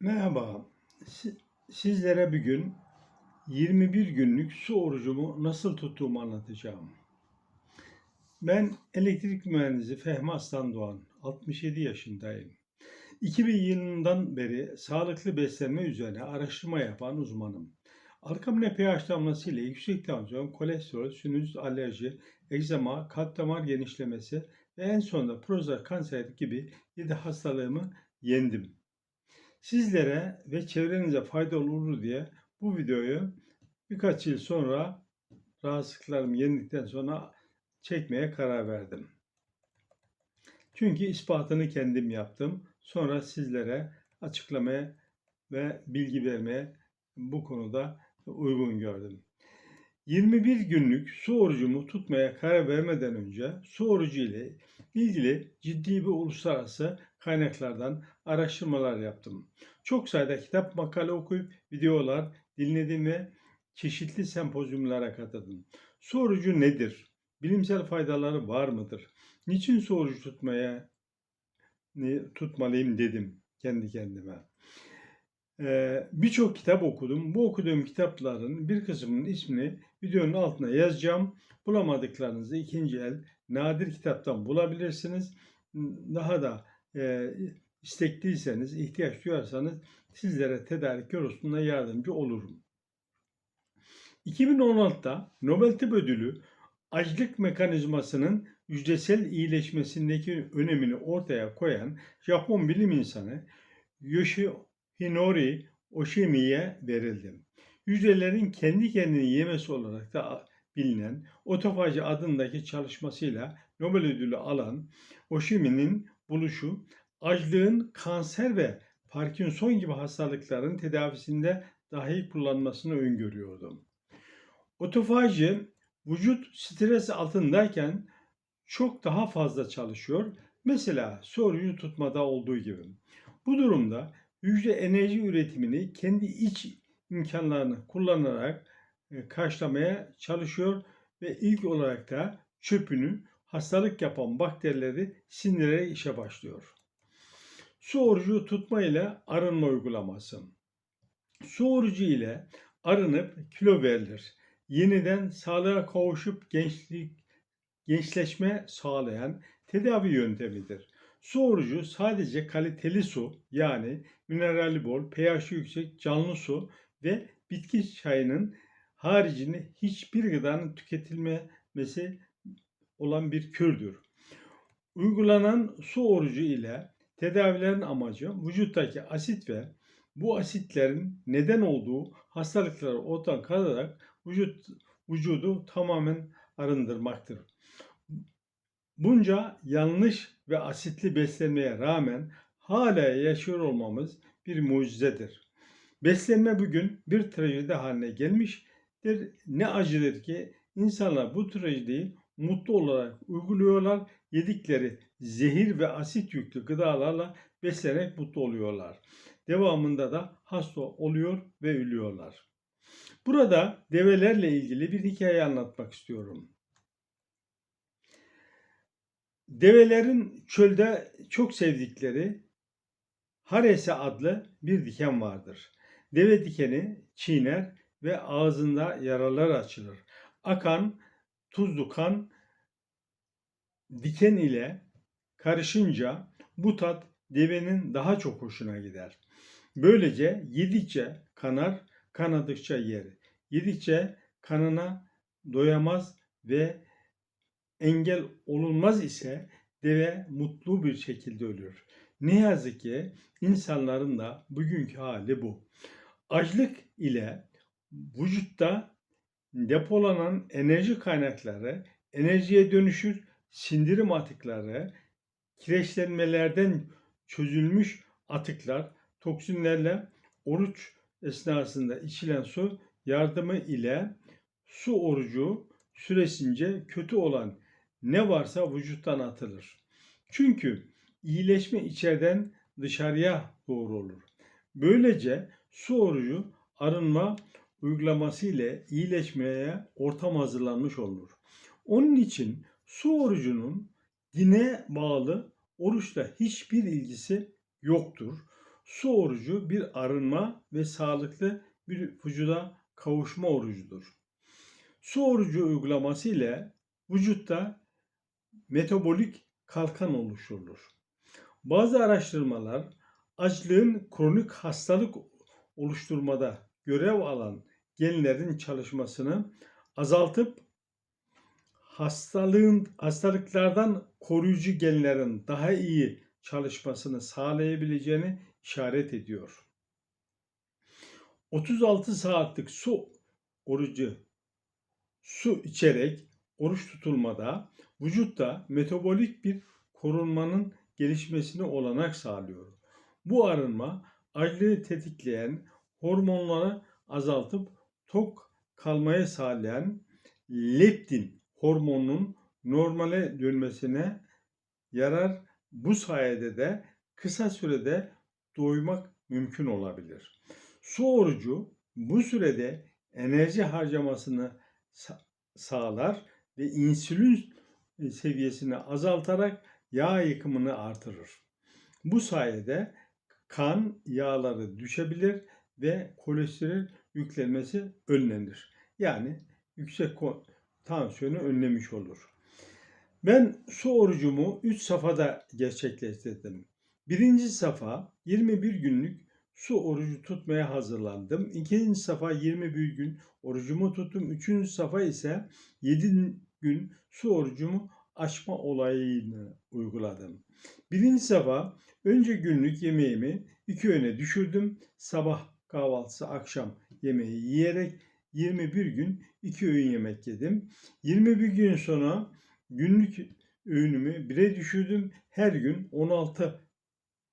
Merhaba. Si- Sizlere bir gün 21 günlük su orucumu nasıl tuttuğumu anlatacağım. Ben elektrik mühendisi Fehmi Aslan Doğan, 67 yaşındayım. 2000 yılından beri sağlıklı beslenme üzerine araştırma yapan uzmanım. Arkamda pH damlası ile yüksek tansiyon, kolesterol, sinüzit, alerji, egzama, kalp damar genişlemesi ve en sonunda prostat kanseri gibi 7 hastalığımı yendim. Sizlere ve çevrenize faydalı olur diye bu videoyu birkaç yıl sonra rahatsızlıklarımı yendikten sonra çekmeye karar verdim. Çünkü ispatını kendim yaptım. Sonra sizlere açıklamaya ve bilgi vermeye bu konuda uygun gördüm. 21 günlük su orucumu tutmaya karar vermeden önce su orucu ile ilgili ciddi bir uluslararası kaynaklardan araştırmalar yaptım. Çok sayıda kitap, makale okuyup videolar dinledim ve çeşitli sempozyumlara katıldım. Su orucu nedir? Bilimsel faydaları var mıdır? Niçin su orucu tutmaya tutmalıyım dedim kendi kendime. Ee, Birçok kitap okudum. Bu okuduğum kitapların bir kısmının ismini videonun altına yazacağım. Bulamadıklarınızı ikinci el nadir kitaptan bulabilirsiniz. Daha da e, istekliyseniz, ihtiyaç duyarsanız sizlere tedarik konusunda yardımcı olurum. 2016'da Nobel Tıp Ödülü açlık mekanizmasının hücresel iyileşmesindeki önemini ortaya koyan Japon bilim insanı Yoshinori Oshimi'ye verildi. Hücrelerin kendi kendini yemesi olarak da bilinen otofaji adındaki çalışmasıyla Nobel ödülü alan Oshimi'nin buluşu açlığın kanser ve Parkinson gibi hastalıkların tedavisinde dahi kullanmasını öngörüyordu. Otofaji vücut stres altındayken çok daha fazla çalışıyor. Mesela soruyu tutmada olduğu gibi. Bu durumda hücre enerji üretimini kendi iç imkanlarını kullanarak e, karşılamaya çalışıyor ve ilk olarak da çöpünü hastalık yapan bakterileri sindirerek işe başlıyor. Su orucu tutma ile arınma uygulaması. Su orucu ile arınıp kilo verilir. Yeniden sağlığa kavuşup gençlik gençleşme sağlayan tedavi yöntemidir. Su orucu sadece kaliteli su yani minerali bol, pH yüksek, canlı su ve bitki çayının haricinde hiçbir gıdanın tüketilmemesi olan bir kürdür. Uygulanan su orucu ile tedavilerin amacı vücuttaki asit ve bu asitlerin neden olduğu hastalıkları ortadan kaldırarak vücut vücudu tamamen arındırmaktır. Bunca yanlış ve asitli beslenmeye rağmen hala yaşıyor olmamız bir mucizedir. Beslenme bugün bir trajedi haline gelmiştir. Ne acıdır ki insanlar bu trajediyi mutlu olarak uyguluyorlar. Yedikleri zehir ve asit yüklü gıdalarla beslenerek mutlu oluyorlar. Devamında da hasta oluyor ve ölüyorlar. Burada develerle ilgili bir hikaye anlatmak istiyorum. Develerin çölde çok sevdikleri Harese adlı bir diken vardır. Deve dikeni çiğner ve ağzında yaralar açılır. Akan tuzlu kan diken ile karışınca bu tat devenin daha çok hoşuna gider. Böylece yedikçe kanar, kanadıkça yer. Yedikçe kanına doyamaz ve engel olunmaz ise deve mutlu bir şekilde ölür. Ne yazık ki insanların da bugünkü hali bu. Açlık ile vücutta depolanan enerji kaynakları enerjiye dönüşür, sindirim atıkları, kireçlenmelerden çözülmüş atıklar, toksinlerle oruç esnasında içilen su yardımı ile su orucu süresince kötü olan ne varsa vücuttan atılır. Çünkü iyileşme içeriden dışarıya doğru olur. Böylece su orucu arınma uygulaması ile iyileşmeye ortam hazırlanmış olur. Onun için su orucunun dine bağlı oruçla hiçbir ilgisi yoktur. Su orucu bir arınma ve sağlıklı bir vücuda kavuşma orucudur. Su orucu uygulaması ile vücutta metabolik kalkan oluşturulur. Bazı araştırmalar açlığın kronik hastalık oluşturmada görev alan genlerin çalışmasını azaltıp hastalığın hastalıklardan koruyucu genlerin daha iyi çalışmasını sağlayabileceğini işaret ediyor. 36 saatlik su orucu su içerek oruç tutulmada vücutta metabolik bir korunmanın gelişmesine olanak sağlıyor. Bu arınma açlığı tetikleyen hormonları azaltıp tok kalmaya sağlayan leptin hormonunun normale dönmesine yarar. Bu sayede de kısa sürede doymak mümkün olabilir. Su orucu bu sürede enerji harcamasını sa- sağlar ve insülin seviyesini azaltarak yağ yakımını artırır. Bu sayede kan yağları düşebilir ve kolesterol yüklenmesi önlenir. Yani yüksek tansiyonu önlemiş olur. Ben su orucumu 3 safhada gerçekleştirdim. Birinci safa 21 günlük su orucu tutmaya hazırlandım. İkinci safa 21 gün orucumu tuttum. Üçüncü safa ise 7 gün su orucumu açma olayını uyguladım. Birinci safa önce günlük yemeğimi iki öne düşürdüm. Sabah kahvaltısı, akşam yemeği yiyerek 21 gün iki öğün yemek yedim. 21 gün sonra günlük öğünümü bire düşürdüm. Her gün 16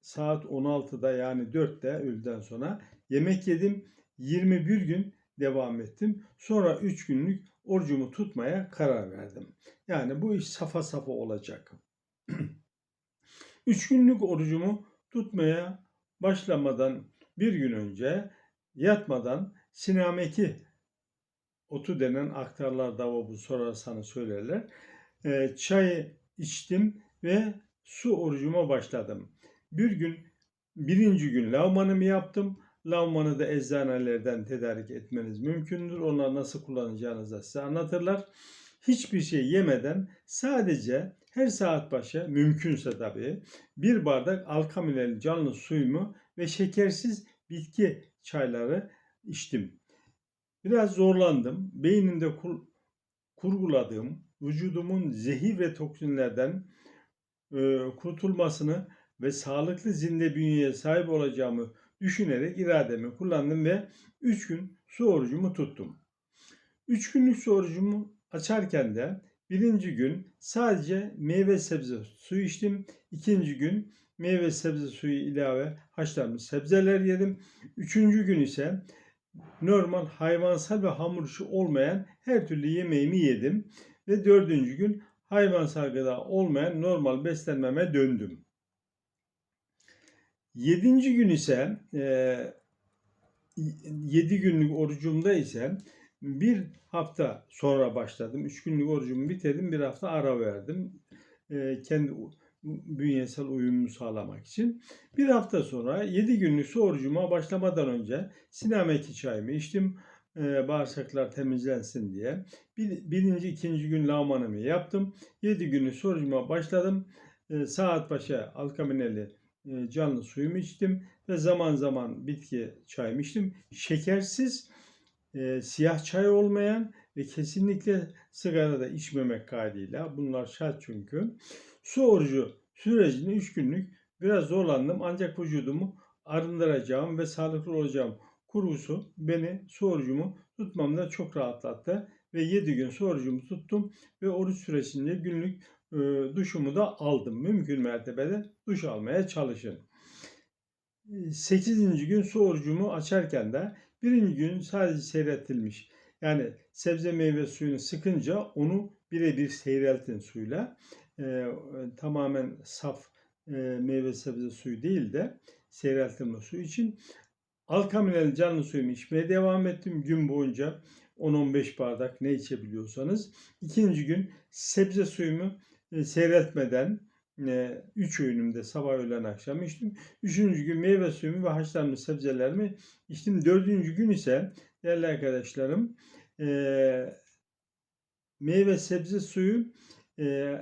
saat 16'da yani 4'te öğleden sonra yemek yedim. 21 gün devam ettim. Sonra 3 günlük orucumu tutmaya karar verdim. Yani bu iş safa safa olacak. 3 günlük orucumu tutmaya başlamadan bir gün önce yatmadan sinameki otu denen aktarlar davabu sorarsanız söylerler. E, çayı içtim ve su orucuma başladım. Bir gün birinci gün lavmanımı yaptım. Lavmanı da eczanelerden tedarik etmeniz mümkündür. Onlar nasıl kullanacağınızı da size anlatırlar. Hiçbir şey yemeden sadece her saat başı mümkünse tabii bir bardak alkamineli canlı suyumu ve şekersiz bitki çayları içtim. Biraz zorlandım. Beynimde kur, kurguladığım vücudumun zehir ve toksinlerden e, kurtulmasını ve sağlıklı zinde bünyeye sahip olacağımı düşünerek irademi kullandım ve 3 gün su orucumu tuttum. 3 günlük su orucumu açarken de birinci gün sadece meyve sebze suyu içtim. İkinci gün meyve sebze suyu ilave haşlanmış sebzeler yedim. Üçüncü gün ise normal hayvansal ve hamur işi olmayan her türlü yemeğimi yedim. Ve dördüncü gün hayvansal gıda olmayan normal beslenmeme döndüm. Yedinci gün ise e, yedi günlük orucumda ise bir hafta sonra başladım. Üç günlük orucumu bitirdim. Bir hafta ara verdim. E, kendi bünyesel uyumumu sağlamak için. Bir hafta sonra 7 günlük su orucuma başlamadan önce sinameki çayımı içtim. E, bağırsaklar temizlensin diye. Bir, birinci, ikinci gün lağmanımı yaptım. 7 günlük su orucuma başladım. E, saat başı alkamineli e, canlı suyumu içtim ve zaman zaman bitki çayımı içtim. Şekersiz, e, siyah çay olmayan ve kesinlikle sigara da içmemek kaydıyla bunlar şart çünkü. Su orucu sürecinde 3 günlük biraz zorlandım ancak vücudumu arındıracağım ve sağlıklı olacağım kurgusu beni su orucumu tutmamda çok rahatlattı ve 7 gün su orucumu tuttum ve oruç süresinde günlük e, duşumu da aldım. Mümkün mertebede duş almaya çalışın. 8. gün su orucumu açarken de birinci gün sadece seyretilmiş. Yani sebze meyve suyunu sıkınca onu birebir seyreltin suyla. E, tamamen saf e, meyve sebze suyu değil de seyreltilme suyu için alkaminel canlı suyumu içmeye devam ettim gün boyunca 10-15 bardak ne içebiliyorsanız. İkinci gün sebze suyumu e, seyreltmeden e, üç öğünümde sabah öğlen akşam içtim. Üçüncü gün meyve suyumu ve haşlanmış sebzelerimi içtim. Dördüncü gün ise değerli arkadaşlarım e, meyve sebze suyu e,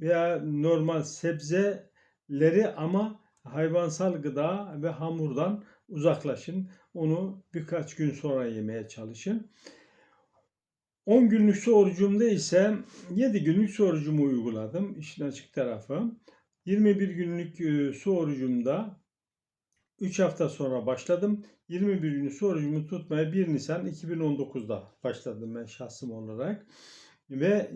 veya normal sebzeleri ama hayvansal gıda ve hamurdan uzaklaşın. Onu birkaç gün sonra yemeye çalışın. 10 günlük orucumda ise 7 günlük su orucumu uyguladım. İşin açık tarafı. 21 günlük e, su orucumda 3 hafta sonra başladım. 21 gün su orucumu tutmaya 1 Nisan 2019'da başladım ben şahsım olarak. Ve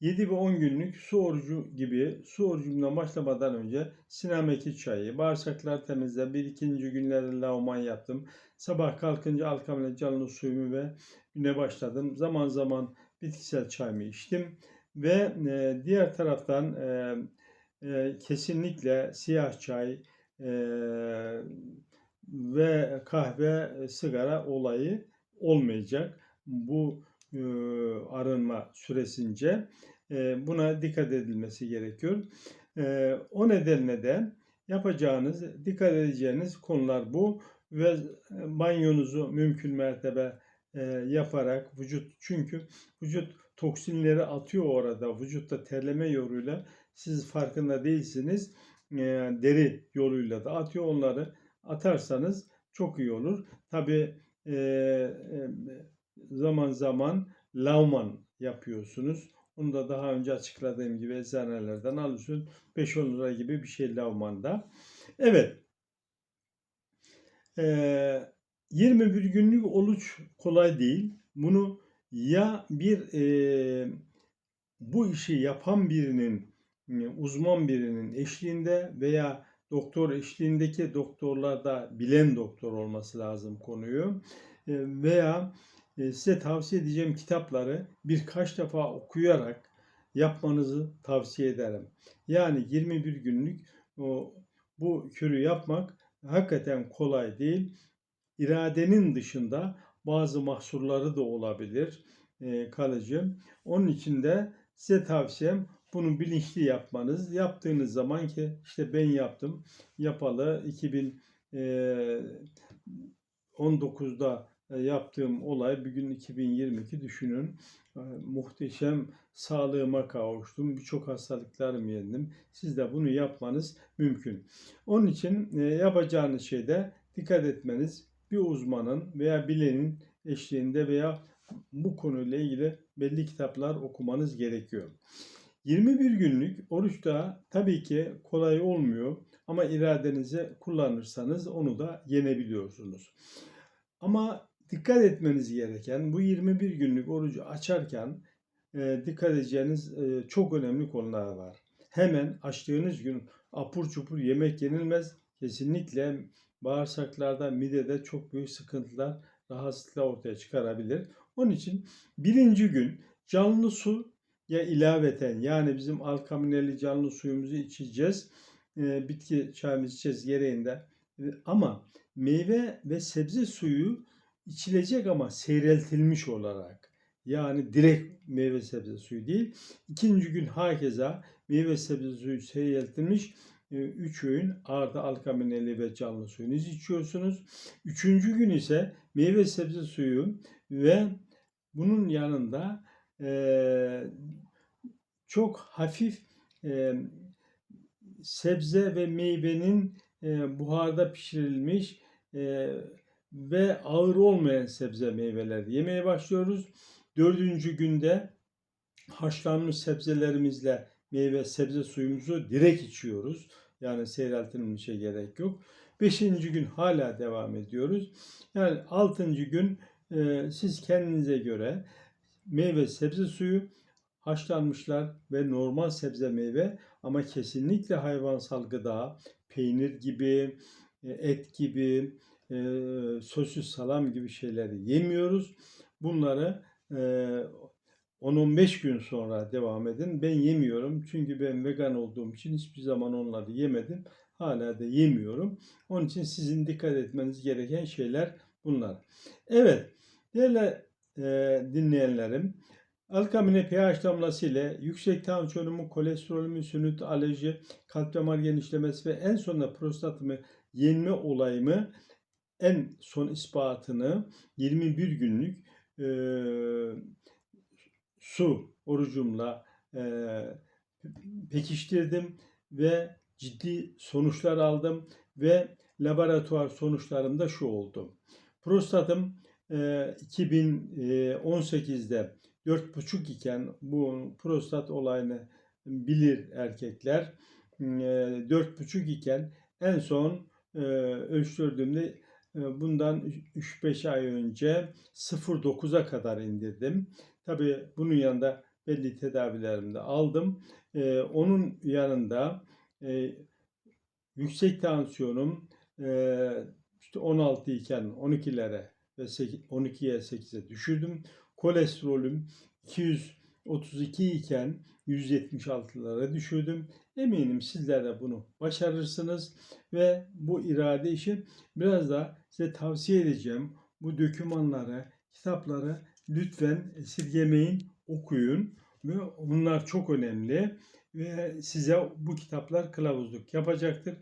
7 ve 10 günlük su orucu gibi su orucumdan başlamadan önce sinameki çayı, bağırsaklar temizle, bir ikinci günlerde lavman yaptım. Sabah kalkınca alkamile canlı suyumu ve güne başladım. Zaman zaman bitkisel çayımı içtim. Ve e, diğer taraftan e, e, kesinlikle siyah çay e, ve kahve, e, sigara olayı olmayacak. Bu arınma süresince e, buna dikkat edilmesi gerekiyor. E, o nedenle de yapacağınız, dikkat edeceğiniz konular bu ve banyonuzu mümkün mertebe e, yaparak vücut çünkü vücut toksinleri atıyor orada vücutta terleme yoluyla siz farkında değilsiniz e, deri yoluyla da atıyor onları atarsanız çok iyi olur. Tabi e, e, zaman zaman lavman yapıyorsunuz. Onu da daha önce açıkladığım gibi eczanelerden alıyorsun. 5-10 lira gibi bir şey lavmanda. Evet. Ee, 21 günlük oruç kolay değil. Bunu ya bir e, bu işi yapan birinin, e, uzman birinin eşliğinde veya doktor eşliğindeki doktorlarda bilen doktor olması lazım konuyu E, veya size tavsiye edeceğim kitapları birkaç defa okuyarak yapmanızı tavsiye ederim. Yani 21 günlük bu kürü yapmak hakikaten kolay değil. İradenin dışında bazı mahsurları da olabilir e, kalıcı. Onun için de size tavsiyem bunu bilinçli yapmanız. Yaptığınız zaman ki işte ben yaptım. Yapalı 2019'da e, yaptığım olay bugün 2022 düşünün. E, muhteşem sağlığıma kavuştum. Birçok hastalıklarımı yendim. Siz de bunu yapmanız mümkün. Onun için e, yapacağınız şeyde dikkat etmeniz bir uzmanın veya bilenin eşliğinde veya bu konuyla ilgili belli kitaplar okumanız gerekiyor. 21 günlük oruçta tabii ki kolay olmuyor ama iradenizi kullanırsanız onu da yenebiliyorsunuz. Ama dikkat etmeniz gereken bu 21 günlük orucu açarken e, dikkat edeceğiniz e, çok önemli konular var. Hemen açtığınız gün apur çupur yemek yenilmez. Kesinlikle bağırsaklarda, midede çok büyük sıkıntılar, rahatsızlıklar ortaya çıkarabilir. Onun için birinci gün canlı su ya ilaveten yani bizim alkamineli canlı suyumuzu içeceğiz. E, bitki çayımızı içeceğiz gereğinde. E, ama meyve ve sebze suyu içilecek ama seyreltilmiş olarak. Yani direkt meyve sebze suyu değil. İkinci gün hakeza meyve sebze suyu seyreltilmiş 3 öğün arda alkamineli ve canlı suyunuzu içiyorsunuz. Üçüncü gün ise meyve sebze suyu ve bunun yanında e, çok hafif e, sebze ve meyvenin e, buharda pişirilmiş e, ve ağır olmayan sebze meyveler yemeye başlıyoruz. Dördüncü günde haşlanmış sebzelerimizle meyve sebze suyumuzu direkt içiyoruz. Yani seyreltilmişe gerek yok. Beşinci gün hala devam ediyoruz. Yani altıncı gün e, siz kendinize göre meyve sebze suyu haşlanmışlar ve normal sebze meyve ama kesinlikle hayvansal gıda, peynir gibi, e, et gibi, e, sosis, salam gibi şeyleri yemiyoruz. Bunları e, 10-15 gün sonra devam edin. Ben yemiyorum çünkü ben vegan olduğum için hiçbir zaman onları yemedim. Hala da yemiyorum. Onun için sizin dikkat etmeniz gereken şeyler bunlar. Evet, değerli e, dinleyenlerim, Alkamine pH damlası ile yüksek tansiyonumu, kolesterolümü, sinüt, alerji, kalp damar genişlemesi ve en sonunda prostatımı yenme olayımı en son ispatını 21 günlük eee, su orucumla eee, pekiştirdim ve ciddi sonuçlar aldım ve laboratuvar sonuçlarımda şu oldu. Prostatım eee, 2018'de 4,5 iken bu prostat olayını bilir erkekler. Eee, 4,5 iken en son eee, ölçtürdüğümde e, bundan 3-5 ay önce 0.9'a kadar indirdim. Tabii bunun yanında belli tedavilerimi de aldım. Ee, onun yanında e, yüksek tansiyonum e, işte 16 iken 12'lere ve 8 12'ye 8'e düşürdüm. Kolesterolüm 232 iken 176'lara düşürdüm. Eminim sizler de bunu başarırsınız ve bu irade işi biraz da size tavsiye edeceğim. Bu dokümanları, kitapları lütfen esirgemeyin, okuyun. Ve bunlar çok önemli ve size bu kitaplar kılavuzluk yapacaktır.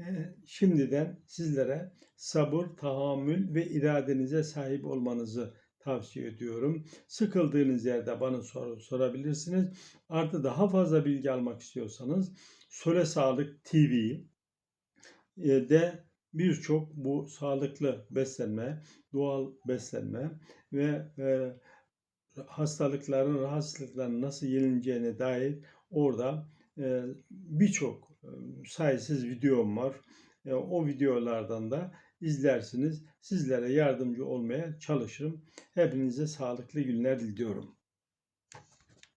Ee, Şimdiden sizlere sabır, tahammül ve iradenize sahip olmanızı tavsiye ediyorum. Sıkıldığınız yerde bana soru sorabilirsiniz. Artı daha fazla bilgi almak istiyorsanız Sole Sağlık TV e, de birçok bu sağlıklı beslenme, doğal beslenme ve e, hastalıkların, rahatsızlıkların nasıl yenileceğine dair orada e, birçok e, sayısız videom var. E, o videolardan da izlersiniz. Sizlere yardımcı olmaya çalışırım. Hepinize sağlıklı günler diliyorum.